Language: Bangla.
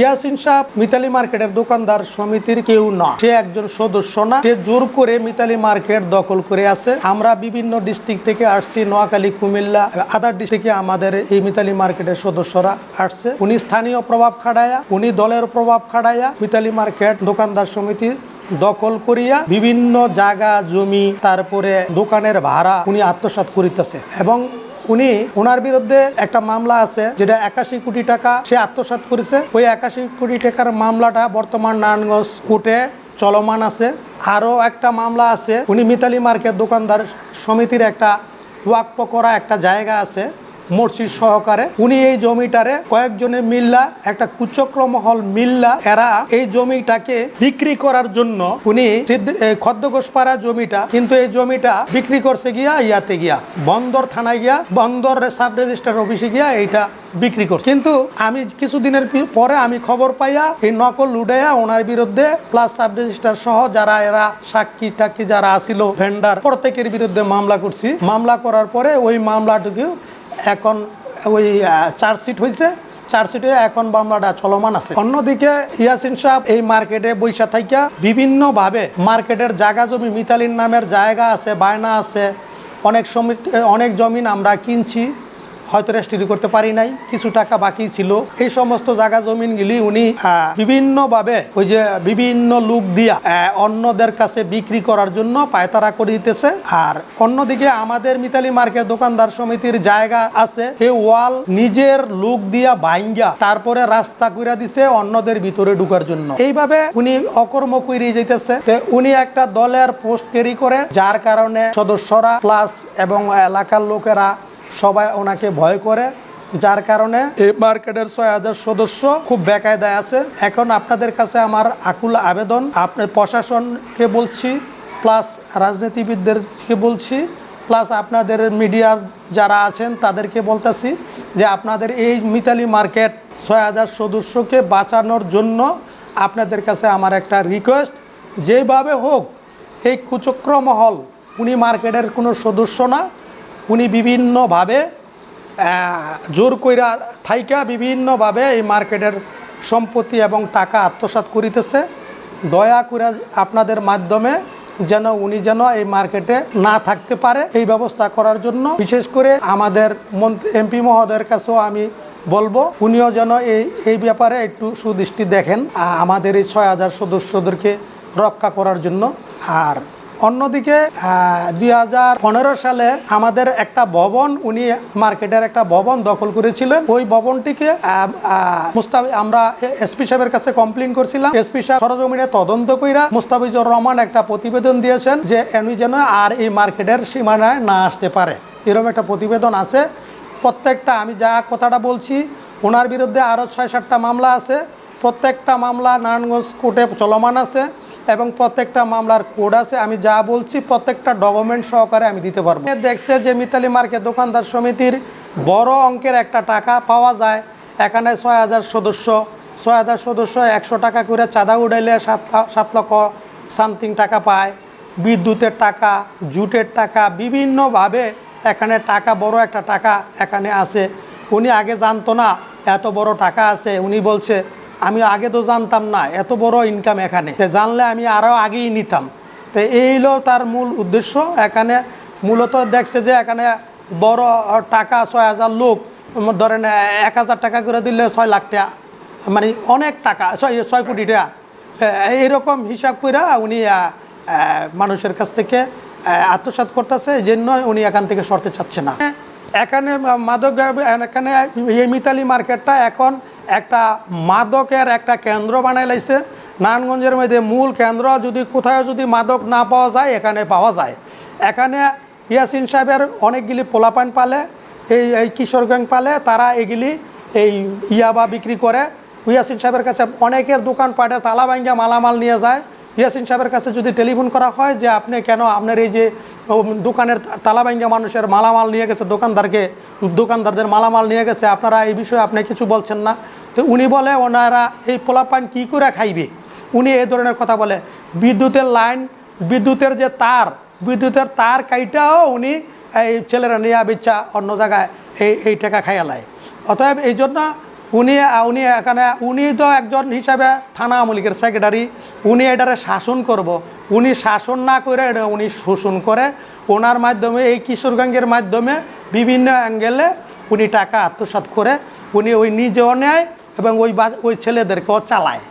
ইয়াসিন সাহ মিতালি মার্কেটের দোকানদার সমিতির কেউ না। সে একজন সদস্য না। সে জোর করে মিতালি মার্কেট দখল করে আছে। আমরা বিভিন্ন ডিস্ট্রিক্ট থেকে আসছি, নোয়াখালী, কুমিল্লা, আদার ডিস্ট্রিক্ট আমাদের এই মিতালি মার্কেটের সদস্যরা আসছে। উনি স্থানীয় প্রভাব খাড়ায়া উনি দলের প্রভাব খাড়ায়া মিতালি মার্কেট দোকানদার সমিতি দখল করিয়া বিভিন্ন জায়গা, জমি, তারপরে দোকানের ভাড়া উনি আত্মসাৎ করিতেছে। এবং উনি ওনার বিরুদ্ধে একটা মামলা আছে, যেটা একাশি কোটি টাকা সে আত্মসাত করেছে। ওই একাশি কোটি টাকার মামলাটা বর্তমান নারায়ণগঞ্জ কোর্টে চলমান আছে। আরও একটা মামলা আছে, উনি মিতালি মার্কেট দোকানদার সমিতির একটা ওয়াকপ করা একটা জায়গা আছে। মসজিদ সহকারে। উনি এই জমিটারে কয়েকজনে মিল্লা, একটা কুচক্র মহল মিল্লা, এরা এই জমিটাকে বিক্রি করার জন্য উনি এই জমিটা, কিন্তু এই জমিটা বিক্রি করছে গিয়া ইয়াতে গিয়া, বন্দর থানায় গিয়া, বন্দর সাব রেজিস্ট্রার অফিসে গিয়া এইটা বিক্রি করছে। কিন্তু আমি কিছুদিনের পরে আমি খবর পাইয়া এই নকল লুডাইয়া ওনার বিরুদ্ধে প্লাস সাব রেজিস্ট্রার সহ যারা এরা সাক্ষী টাক্ষী যারা আসিল ভেন্ডার প্রত্যেকের বিরুদ্ধে মামলা করছি। মামলা করার পরে ওই মামলাটুকু এখন ওই চার্জশিট হয়েছে চার্জশিটে এখন মামলাটা চলমান আছে। অন্যদিকে ইয়াসিন সাহেব এই মার্কেটে বৈশা থাইকা বিভিন্নভাবে মার্কেটের জায়গা জমি মিতালির নামের জায়গা আছে, বায়না আছে, অনেক সমিত অনেক জমিন আমরা কিনছি। হয়তো রেজিস্ট্রি করতে পারি নাই কিছু টাকা বাকি ছিল। এই সমস্ত জায়গা জমিনগুলি উনি আহ, বিভিন্নভাবে ওই যে বিভিন্ন লোক দিয়া অন্যদের কাছে বিক্রি করার জন্য পায়তারা করে দিতেছে। আর অন্যদিকে আমাদের মিতালি মার্কেট দোকানদার সমিতির জায়গা আছে এই ওয়াল নিজের লোক দিয়া বাইঙ্গা তারপরে রাস্তা কইরা দিছে অন্যদের ভিতরে ঢুকার জন্য। এইভাবে উনি অকর্ম কইরে যাইতেছে। তো উনি একটা দলের পোস্ট ক্যারি করে যার কারণে সদস্যরা প্লাস এবং এলাকার লোকেরা সবাই ওনাকে ভয় করে, যার কারণে এই মার্কেটের ছয় হাজার সদস্য খুব বেকায়দায় আছে। এখন আপনাদের কাছে আমার আকুল আবেদন, আপনি প্রশাসনকে বলছি প্লাস রাজনীতিবিদদেরকে বলছি প্লাস আপনাদের মিডিয়ার যারা আছেন তাদেরকে বলতেছি যে আপনাদের এই মিতালি মার্কেট ছয় হাজার সদস্যকে বাঁচানোর জন্য আপনাদের কাছে আমার একটা রিকোয়েস্ট যেভাবে হোক, এই কুচক্র মহল, উনি মার্কেটের কোনো সদস্য না উনি বিভিন্নভাবে জোর কইরা থাইকা বিভিন্নভাবে এই মার্কেটের সম্পত্তি এবং টাকা আত্মসাৎ করিতেছে। দয়া করে আপনাদের মাধ্যমে যেন উনি যেন এই মার্কেটে না থাকতে পারে এই ব্যবস্থা করার জন্য। বিশেষ করে আমাদের মন্ত্রী, এমপি মহোদয়ের কাছেও আমি বলব, উনিও যেন এই এই ব্যাপারে একটু সুদৃষ্টি দেখেন আমাদের এই ছয় হাজার সদস্যদেরকে রক্ষা করার জন্য। আর অন্যদিকে দুই হাজার পনেরো সালে আমাদের একটা ভবন, উনি মার্কেটের একটা ভবন দখল করেছিলেন। ওই ভবনটিকে আমরা এসপি সাহেবের কাছে কমপ্লেন করছিলাম। এসপি সাহেব সরজমিনে তদন্ত কইরা মুস্তাফিজুর রহমান একটা প্রতিবেদন দিয়েছেন যে এনি যেন আর এই মার্কেটের সীমানায় না আসতে পারে। এরকম একটা প্রতিবেদন আছে। প্রত্যেকটা, আমি যা কথাটা বলছি, ওনার বিরুদ্ধে আরও ছয় সাতটা মামলা আছে। প্রত্যেকটা মামলা নারায়ণগঞ্জ কোর্টে চলমান আছে এবং প্রত্যেকটা মামলার কোড আছে। আমি যা বলছি, প্রত্যেকটা ডকুমেন্ট সহকারে আমি দিতে পারব। দেখছে যে মিতালি মার্কেট দোকানদার সমিতির বড় অঙ্কের একটা টাকা পাওয়া যায়। এখানে ছয় হাজার সদস্য। ছয় হাজার সদস্য একশো টাকা করে চাঁদা উঠাইলে সাত সাত লক্ষ সামথিং টাকা পায়। বিদ্যুতের টাকা, জুটের টাকা, বিভিন্নভাবে এখানে টাকা, বড় একটা টাকা এখানে আছে। উনি আগে জানতো না, এত বড় টাকা আছে। উনি বলছে আমি আগে তো জানতাম না এত বড় ইনকাম এখানে। জানলে আমি আরও আগেই নিতাম। তো এই হলো তার মূল উদ্দেশ্য। এখানে মূলত দেখছে যে এখানে বড় টাকা ছয় হাজার লোক ধরেন এক হাজার টাকা করে দিলে ছয় লাখ টাকা মানে অনেক টাকা ছয় ছয় কোটি টাকা। এইরকম হিসাব করে উনি মানুষের কাছ থেকে আহ, আত্মসাৎ করতেছে এই জন্য উনি এখান থেকে সরতে চাচ্ছে না। এখানে মাদক এখানে মিতালি মার্কেটটা এখন একটা মাদকের একটা কেন্দ্র বানাই লাইছে। নারায়ণগঞ্জের মধ্যে মূল কেন্দ্র, যদি কোথাও যদি মাদক না পাওয়া যায়, এখানে পাওয়া যায়। এখানে ইয়াসিন সাহেবের অনেকগুলি পোলাপান পালে, এই এই কিশোর গ্যাং পালে, তারা এগুলি, এই ইয়াবা বিক্রি করে। ইয়াসিন সাহেবের কাছে অনেকের দোকান পাটে তালা ভাঙ্গা মালামাল নিয়ে যায়। ইয়াসিন সাহেবের কাছে যদি টেলিফোন করা হয় যে আপনি কেন আপনার এই যে দোকানের তালা মানুষের মালামাল নিয়ে গেছে, দোকানদারকে, দোকানদারদের মালামাল নিয়ে গেছে, আপনারা এই বিষয়ে আপনি কিছু বলছেন না? তো উনি বলে, ওনারা এই পোলাপান কী করে খাইবে? উনি এই ধরনের কথা বলে। বিদ্যুতের লাইন, বিদ্যুতের যে তার, বিদ্যুতের তার কাইটাও উনি এই ছেলেরা নিয়ে বিচ্ছা অন্য জায়গায় এই এই টাকা খাইয়ালায় অতএব এই জন্য উনি উনি এখানে, উনি তো একজন হিসাবে থানা আমলিকের সেক্রেটারি উনি এটারে শাসন করব। উনি শাসন না করে এটা উনি শোষণ করে। ওনার মাধ্যমে, এই কিশোরগঞ্জের মাধ্যমে বিভিন্ন অ্যাঙ্গেলে উনি টাকা আত্মসাত করে। উনি ওই নিজেও নেয় এবং ওই ওই ছেলেদেরকেও চালায়।